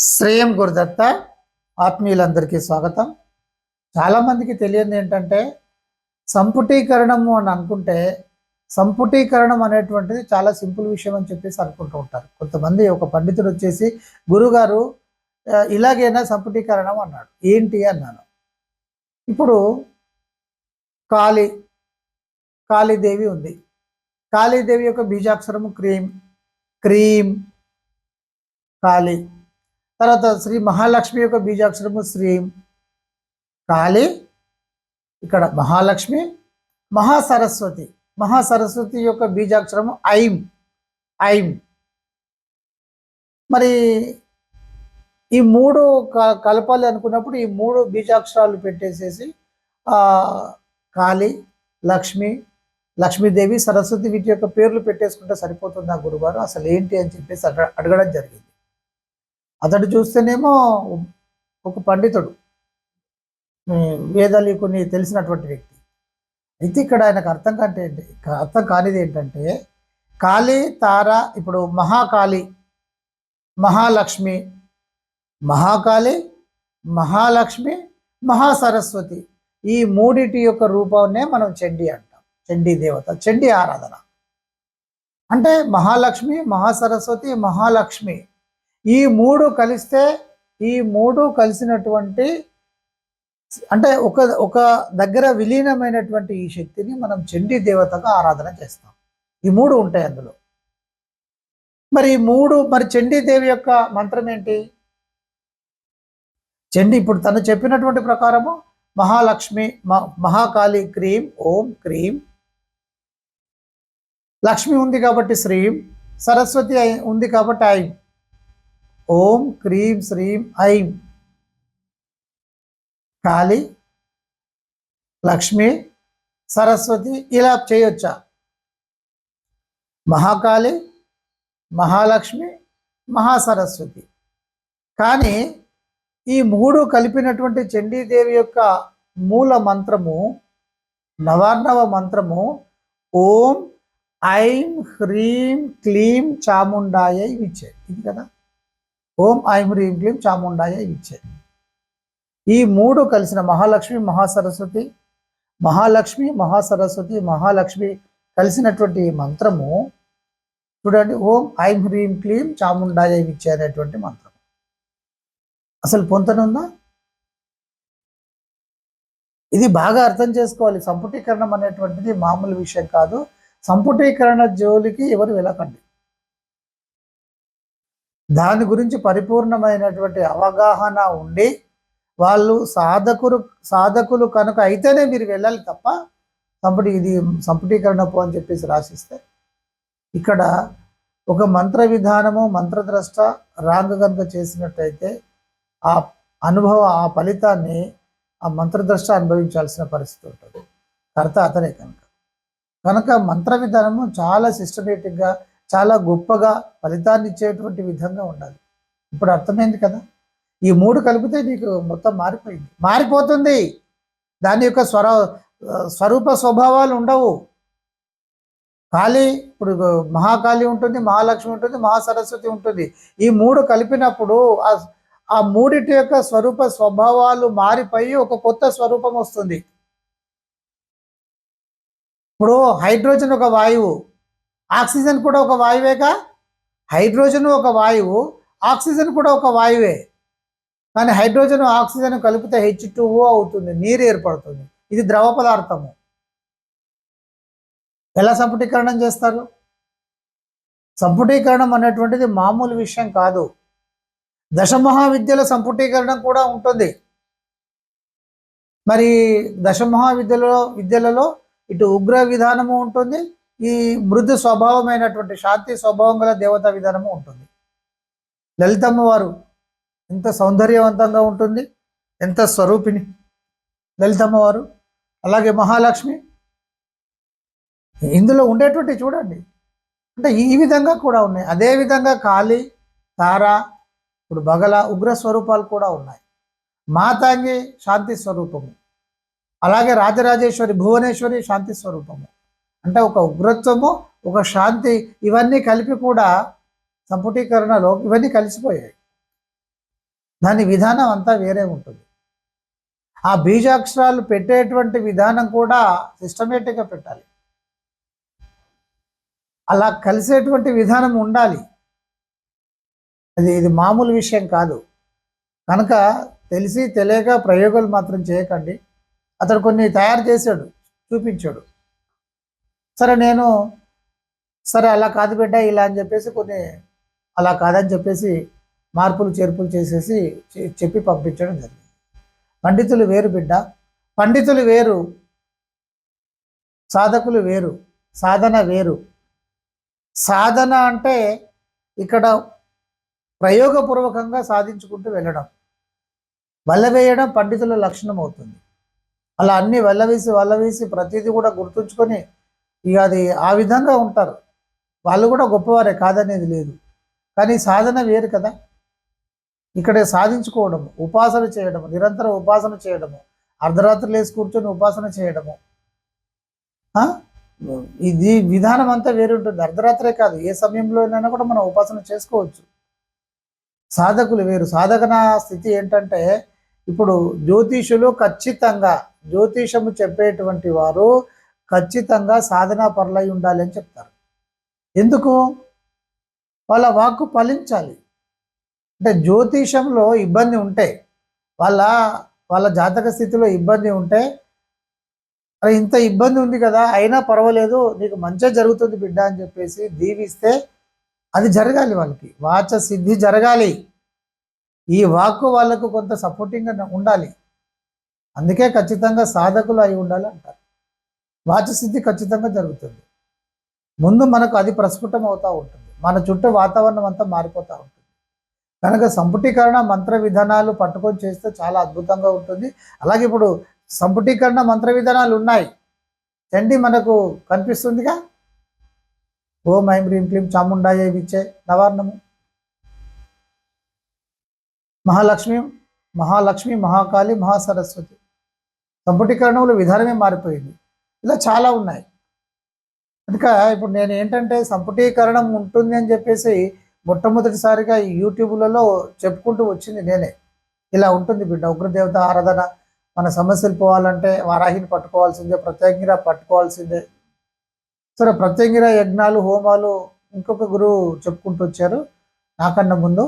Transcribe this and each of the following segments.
శ్రేయం గురుదత్త ఆత్మీయులందరికీ స్వాగతం. చాలామందికి తెలియదు ఏంటంటే సంపుటీకరణము అని అనుకుంటే సంపుటీకరణం అనేటువంటిది చాలా సింపుల్ విషయం అని చెప్పేసి అనుకుంటూ ఉంటారు. కొంతమంది ఒక పండితుడు వచ్చేసి గురుగారు ఇలాగైనా సంపుటీకరణం అన్నాడు. ఏంటి? అన్నాను. ఇప్పుడు కాళీ కాళీదేవి ఉంది. కాళీదేవి యొక్క బీజాక్షరము క్రీమ్ క్రీమ్ కాళీ. తర్వాత శ్రీ మహాలక్ష్మి యొక్క బీజాక్షరము శ్రీ కాళి ఇక్కడ మహాలక్ష్మి మహాసరస్వతి. మహాసరస్వతి యొక్క బీజాక్షరము ఐం ఐం. మరి ఈ మూడు క- కలపాలి అనుకున్నప్పుడు ఈ మూడు బీజాక్షరాలు పెట్టేసేసి కాళి కాళీ లక్ష్మి లక్ష్మీదేవి సరస్వతి వీటి యొక్క పేర్లు పెట్టేసుకుంటే సరిపోతుందా గురుగారు అసలు ఏంటి అని చెప్పేసి అడగ- అడగడం జరిగింది. అతడు చూస్తేనేమో ఒక పండితుడు. ఉమ్, వేదాలు కొన్ని తెలిసినటువంటి వ్యక్తి. అయితే ఇక్కడ ఆయనకు అర్థం కంటే అర్థం కానిది ఏంటంటే కాళీ తార ఇప్పుడు మహాకాళి మహాలక్ష్మి మహాకాళి మహాలక్ష్మి మహాసరస్వతి ఈ మూడిటి యొక్క రూపాన్నే మనం చండీ అంటాం. చండీ దేవత చండీ ఆరాధన. అంటే మహాలక్ష్మి మహాసరస్వతి మహాలక్ష్మి. ఈ మూడు కలిస్తే ఈ మూడు కలిసినటువంటి అంటే ఒక ఒక దగ్గర విలీనమైనటువంటి ఈ శక్తిని మనం చండీ దేవతగా ఆరాధన చేస్తాం. ఈ మూడు ఉంటాయి అందులో. మరి ఈ మూడు మరి చండీ దేవి యొక్క మంత్రం ఏంటి? చండి ఇప్పుడు తను చెప్పినటువంటి ప్రకారము మహాలక్ష్మి మ- మహాకాళి క్రీం ఓం క్రీం. లక్ష్మి ఉంది కాబట్టి శ్రీం సరస్వతి ఉంది కాబట్టి ఐం. ఓం క్రీం శ్రీం ఐం. కాళి లక్ష్మి సరస్వతి ఇలా చేయొచ్చా? మహాకాళి మహాలక్ష్మి మహాసరస్వతి. కానీ ఈ మూడు కలిపినటువంటి చండీదేవి యొక్క మూల మంత్రము నవార్ణవ మంత్రము ఓం ఐం హ్రీం క్లీం చాముండాయ ఇవి ఇది కదా? ఓం ఐం హ్రీం క్లీం చాముండాయ ఇచ్చే ఈ మూడు కలిసిన మహాలక్ష్మి మహాసరస్వతి మహాలక్ష్మి మహాసరస్వతి మహాలక్ష్మి కలిసినటువంటి మంత్రము చూడండి ఓం ఐం హ్రీం క్లీం చాముండాయ ఇచ్చే అనేటువంటి మంత్రం అసలు పొంతనుందా ఇది బాగా అర్థం చేసుకోవాలి. సంపుటీకరణం అనేటువంటిది మామూలు విషయం కాదు. సంపుటీకరణ జోలికి ఎవరు వెళ్ళకండి. దాని గురించి పరిపూర్ణమైనటువంటి అవగాహన ఉండి వాళ్ళు సాధకులు సాధకులు కనుక అయితేనే మీరు వెళ్ళాలి తప్ప సంపుటి ఇది సంపుటీకరణపు అని చెప్పేసి రాసిస్తే ఇక్కడ ఒక మంత్ర విధానము మంత్రద్రష్ట రాంగ్ కనుక చేసినట్టయితే ఆ అనుభవం ఆ ఫలితాన్ని ఆ మంత్రద్రష్ట అనుభవించాల్సిన పరిస్థితి ఉంటుంది. కర్త అతనే కనుక. కనుక మంత్ర విధానము చాలా సిస్టమేటిక్గా చాలా గొప్పగా ఫలితాన్ని ఇచ్చేటువంటి విధంగా ఉండాలి. ఇప్పుడు అర్థమైంది కదా? ఈ మూడు కలిపితే నీకు మొత్తం మారిపోయింది. మారిపోతుంది. దాని యొక్క స్వర స్వరూప స్వభావాలు ఉండవు. కాళీ ఇప్పుడు మహాకాళి ఉంటుంది మహాలక్ష్మి ఉంటుంది మహాసరస్వతి ఉంటుంది. ఈ మూడు కలిపినప్పుడు ఆ ఆ మూడిటి యొక్క స్వరూప స్వభావాలు మారిపోయి ఒక కొత్త స్వరూపం వస్తుంది. ఇప్పుడు హైడ్రోజన్ ఒక వాయువు. ఆక్సిజన్ కూడా ఒక వాయువేగా? హైడ్రోజన్ ఒక వాయువు ఆక్సిజన్ కూడా ఒక వాయువే. కానీ హైడ్రోజన్ ఆక్సిజన్ కలిపితే హెచ్ అవుతుంది నీరు ఏర్పడుతుంది. ఇది ద్రవ పదార్థము. ఎలా సంపుటీకరణం చేస్తారు? సంపుటీకరణం అనేటువంటిది మామూలు విషయం కాదు. దశమహావిద్యల సంపుటీకరణం కూడా ఉంటుంది. మరి దశమహావిద్యలో విద్యలలో ఇటు ఉగ్ర విధానము ఉంటుంది ఈ మృదు స్వభావమైనటువంటి శాంతి స్వభావం గల దేవతా విధానము ఉంటుంది. లలితమ్మ వారు ఎంత సౌందర్యవంతంగా ఉంటుంది ఎంత స్వరూపిణి. లలితమ్మ వారు అలాగే మహాలక్ష్మి. ఇందులో ఉండేటువంటి చూడండి అంటే ఈ విధంగా కూడా ఉన్నాయి. అదేవిధంగా కాళి కాళీ తార ఇప్పుడు బగల ఉగ్ర స్వరూపాలు కూడా ఉన్నాయి. మాతాంగి శాంతి స్వరూపము. అలాగే రాజరాజేశ్వరి భువనేశ్వరి శాంతి స్వరూపము. అంటే ఒక ఉగ్రత్వము ఒక శాంతి ఇవన్నీ కలిపి కూడా సంపుటీకరణలో ఇవన్నీ కలిసిపోయాయి. దాని విధానం అంతా వేరే ఉంటుంది. ఆ బీజాక్షరాలు పెట్టేటువంటి విధానం కూడా సిస్టమేటిక్గా పెట్టాలి. అలా కలిసేటువంటి విధానం ఉండాలి. అది ఇది మామూలు విషయం కాదు. కనుక తెలిసి తెలియక ప్రయోగాలు మాత్రం చేయకండి. అతడు కొన్ని తయారు చేశాడు చూపించాడు. సరే నేను సరే అలా కాదు బిడ్డ ఇలా అని చెప్పేసి కొన్ని అలా కాదని చెప్పేసి మార్పులు చేర్పులు చేసేసి చె- చెప్పి పంపించడం జరిగింది. పండితులు వేరు బిడ్డ. పండితులు వేరు. సాధకులు వేరు. సాధన వేరు. సాధన అంటే ఇక్కడ ప్రయోగపూర్వకంగా సాధించుకుంటూ వెళ్ళడం. వల్లవేయడం పండితుల లక్షణం అవుతుంది. అలా అన్ని వల్లవేసి వల్లవేసి ప్రతిదీ కూడా గుర్తుంచుకొని ఇక అది ఆ విధంగా ఉంటారు. వాళ్ళు కూడా గొప్పవారే కాదనేది లేదు. కానీ సాధన వేరు కదా. ఇక్కడే సాధించుకోవడము ఉపాసన చేయడము నిరంతరం ఉపాసన చేయడము అర్ధరాత్రి లేసి కూర్చొని ఉపాసన చేయడము. ఇది విధానం అంతా వేరు ఉంటుంది. అర్ధరాత్రే కాదు ఏ సమయంలోనైనా కూడా మనం ఉపాసన చేసుకోవచ్చు. సాధకులు వేరు. సాధకన స్థితి ఏంటంటే ఇప్పుడు జ్యోతిషులు ఖచ్చితంగా జ్యోతిషము చెప్పేటువంటి వారు ఖచ్చితంగా సాధనా పరులై ఉండాలి అని చెప్తారు. ఎందుకు? వాళ్ళ వాక్కు ఫలించాలి. అంటే జ్యోతిషంలో ఇబ్బంది ఉంటే వాళ్ళ వాళ్ళ జాతక స్థితిలో ఇబ్బంది ఉంటే అరే ఇంత ఇబ్బంది ఉంది కదా అయినా పర్వాలేదు నీకు మంచిగా జరుగుతుంది బిడ్డ అని చెప్పేసి దీవిస్తే అది జరగాలి వాళ్ళకి. వాచ సిద్ధి జరగాలి. ఈ వాక్కు వాళ్ళకు కొంత సపోర్టింగ్గా ఉండాలి. అందుకే ఖచ్చితంగా సాధకులు అయి ఉండాలి అంటారు వాచ ఖచ్చితంగా జరుగుతుంది. ముందు మనకు అది ప్రస్ఫుటం అవుతూ ఉంటుంది. మన చుట్టూ వాతావరణం అంతా మారిపోతూ ఉంటుంది. కనుక సంపుటీకరణ మంత్ర విధానాలు పట్టుకొని చేస్తే చాలా అద్భుతంగా ఉంటుంది. అలాగే ఇప్పుడు సంపుటీకరణ మంత్ర విధానాలు ఉన్నాయి. చండి మనకు కనిపిస్తుందిగా? ఓం ఐం హ్రీం క్లీం చాముండాయ విచ్చే నవార్ణము. మహాలక్ష్మి మహాలక్ష్మి మహాకాళి మహాసరస్వతి. సంపుటీకరణంలో విధానమే మారిపోయింది. ఇలా చాలా ఉన్నాయి. అందుక ఇప్పుడు నేను ఏంటంటే సంపుటీకరణం ఉంటుంది అని చెప్పేసి మొట్టమొదటిసారిగా ఈ యూట్యూబ్లలో చెప్పుకుంటూ వచ్చింది నేనే. ఇలా ఉంటుంది బిడ్డ ఉగ్రదేవత ఆరాధన మన సమస్యలు పోవాలంటే వారాహిని పట్టుకోవాల్సిందే ప్రత్యేకంగా పట్టుకోవాల్సిందే. సరే ప్రత్యేకంగా యజ్ఞాలు హోమాలు ఇంకొక గురువు చెప్పుకుంటూ వచ్చారు నాకన్నా ముందు.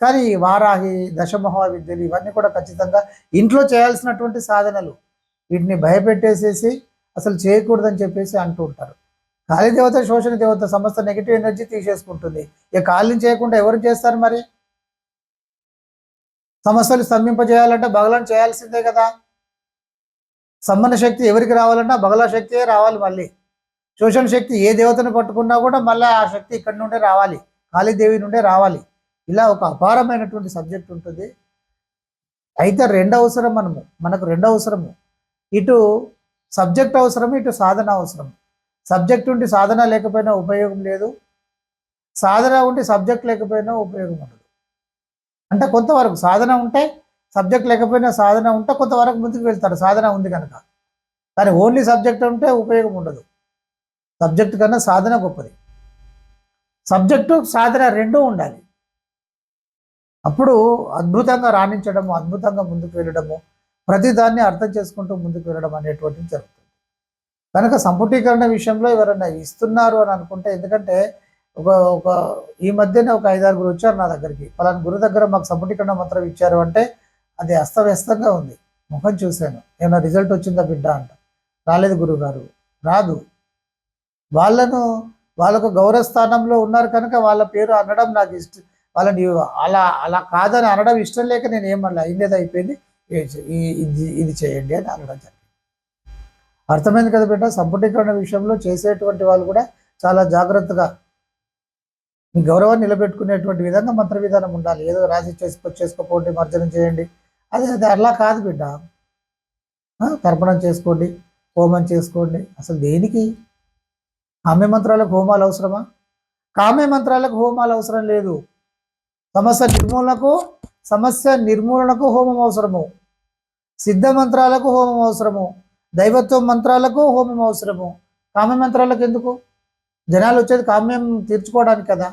కానీ వారాహి దశమహా విద్యలు ఇవన్నీ కూడా ఖచ్చితంగా ఇంట్లో చేయాల్సినటువంటి సాధనలు. వీటిని భయపెట్టేసేసి అసలు చేయకూడదని చెప్పేసి అంటూ ఉంటారు. కాళీ దేవత శోషణ దేవత సమస్త నెగిటివ్ ఎనర్జీ తీసేసుకుంటుంది. ఇక కాళీని చేయకుండా ఎవరు చేస్తారు మరి? సమస్యలు స్తంభింపజేయాలంటే బగలను చేయాల్సిందే కదా. సమ్మన శక్తి ఎవరికి రావాలన్నా బగల శక్తియే రావాలి మళ్ళీ. శోషణ శక్తి ఏ దేవతను పట్టుకున్నా కూడా మళ్ళీ ఆ శక్తి ఇక్కడి నుండే రావాలి. కాళీదేవి నుండే రావాలి. ఇలా ఒక అపారమైనటువంటి సబ్జెక్ట్ ఉంటుంది. అయితే రెండు అవసరం మనము మనకు రెండు అవసరము ఇటు సబ్జెక్ట్ అవసరం ఇటు సాధన అవసరం సబ్జెక్ట్ ఉండి సాధన లేకపోయినా ఉపయోగం లేదు. సాధన ఉండి సబ్జెక్ట్ లేకపోయినా ఉపయోగం ఉండదు. అంటే కొంతవరకు సాధన ఉంటే సబ్జెక్ట్ లేకపోయినా సాధన ఉంటే కొంతవరకు ముందుకు వెళ్తారు. సాధన ఉంది కనుక. కానీ ఓన్లీ సబ్జెక్ట్ ఉంటే ఉపయోగం ఉండదు. సబ్జెక్ట్ కన్నా సాధన గొప్పది. సబ్జెక్టు సాధన రెండూ ఉండాలి. అప్పుడు అద్భుతంగా రాణించడము అద్భుతంగా ముందుకు వెళ్ళడము ప్రతిదాన్ని అర్థం చేసుకుంటూ ముందుకు వెళ్ళడం అనేటువంటిది జరుగుతుంది. కనుక సంపుటీకరణ విషయంలో ఎవరైనా ఇస్తున్నారు అని అనుకుంటే ఎందుకంటే ఒక ఒక ఈ మధ్యనే ఒక ఐదారుగురు వచ్చారు నా దగ్గరికి. పలానా గురు దగ్గర మాకు సంపుటీకరణ మంత్రం ఇచ్చారు అంటే అది అస్తవ్యస్తంగా ఉంది. ముఖం చూశాను. ఏమైనా రిజల్ట్ వచ్చిందా బిడ్డ? అంట. రాలేదు గురుగారు. రాదు. వాళ్ళను వాళ్ళకు గౌరవ స్థానంలో ఉన్నారు కనుక వాళ్ళ పేరు అనడం నాకు ఇష్టం వాళ్ళని అలా అలా కాదని అనడం ఇష్టం లేక నేను ఏమన్నా అయిందేది అయిపోయింది. ఇది ఇది చేయండి అని అనడం జరిగింది. అర్థమైంది కదా బిడ్డ? సంపుటీకరణ విషయంలో చేసేటువంటి వాళ్ళు కూడా చాలా జాగ్రత్తగా మీ గౌరవాన్ని నిలబెట్టుకునేటువంటి విధంగా మంత్ర విధానం ఉండాలి. ఏదో రాసి చేసుకో చేసుకోపోండి మర్జనం చేయండి. అదే అదే అలా కాదు బిడ్డ. తర్పణం చేసుకోండి హోమం చేసుకోండి. అసలు దేనికి? కామ్య మంత్రాలకు హోమాలు అవసరమా? కామ్య మంత్రాలకు హోమాలు అవసరం లేదు. సమస్య నిర్మూలనకు సమస్య నిర్మూలనకు హోమం అవసరము. సిద్ధ మంత్రాలకు హోమం అవసరము. దైవత్వం మంత్రాలకు హోమం అవసరము. కామ్య మంత్రాలకు ఎందుకు? జనాలు వచ్చేది కామ్యం తీర్చుకోవడానికి కదా.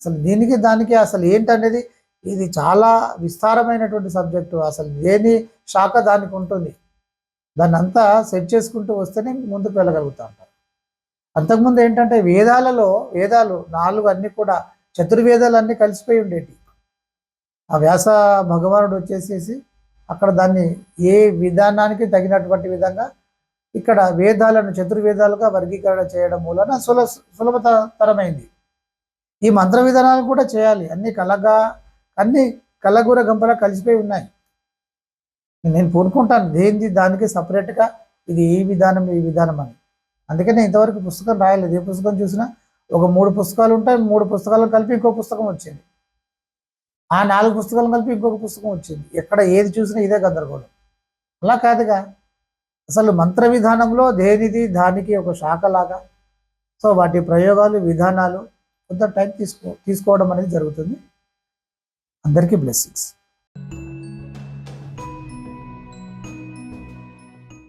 అసలు దీనికి దానికి అసలు ఏంటనేది ఇది చాలా విస్తారమైనటువంటి సబ్జెక్టు. అసలు దేని శాఖ దానికి ఉంటుంది? దాన్ని అంతా సెట్ చేసుకుంటూ వస్తేనే ముందుకు వెళ్ళగలుగుతా ఉంటారు. అంతకుముందు ఏంటంటే వేదాలలో వేదాలు నాలుగు అన్ని కూడా చతుర్వేదాలు అన్నీ కలిసిపోయి ఉండేటి ఆ వ్యాస భగవానుడు వచ్చేసేసి అక్కడ దాన్ని ఏ విధానానికి తగినటువంటి విధంగా ఇక్కడ వేదాలను చతుర్వేదాలుగా వర్గీకరణ చేయడం మూలన సుల సులభతరమైంది. ఈ మంత్ర విధానాలు కూడా చేయాలి. అన్ని కలగా అన్ని కలగూర గంపలా కలిసిపోయి ఉన్నాయి. నేను పూనుకుంటాను. దేనిది దానికి సపరేట్గా ఇది ఈ విధానం ఈ విధానం అని. అందుకని ఇంతవరకు పుస్తకం రాయలేదు. ఏ పుస్తకం చూసినా ఒక మూడు పుస్తకాలు ఉంటాయి మూడు పుస్తకాలను కలిపి ఇంకో పుస్తకం వచ్చింది. ఆ నాలుగు పుస్తకాలు కలిపి ఇంకొక పుస్తకం వచ్చింది. ఎక్కడ ఏది చూసినా ఇదే గందరగోళం. అలా కాదుగా. అసలు మంత్ర విధానంలో దేనిది దానికి ఒక శాఖలాగా. సో వాటి ప్రయోగాలు విధానాలు కొంత టైం తీసుకో తీసుకోవడం అనేది జరుగుతుంది. అందరికీ బ్లెస్సింగ్స్.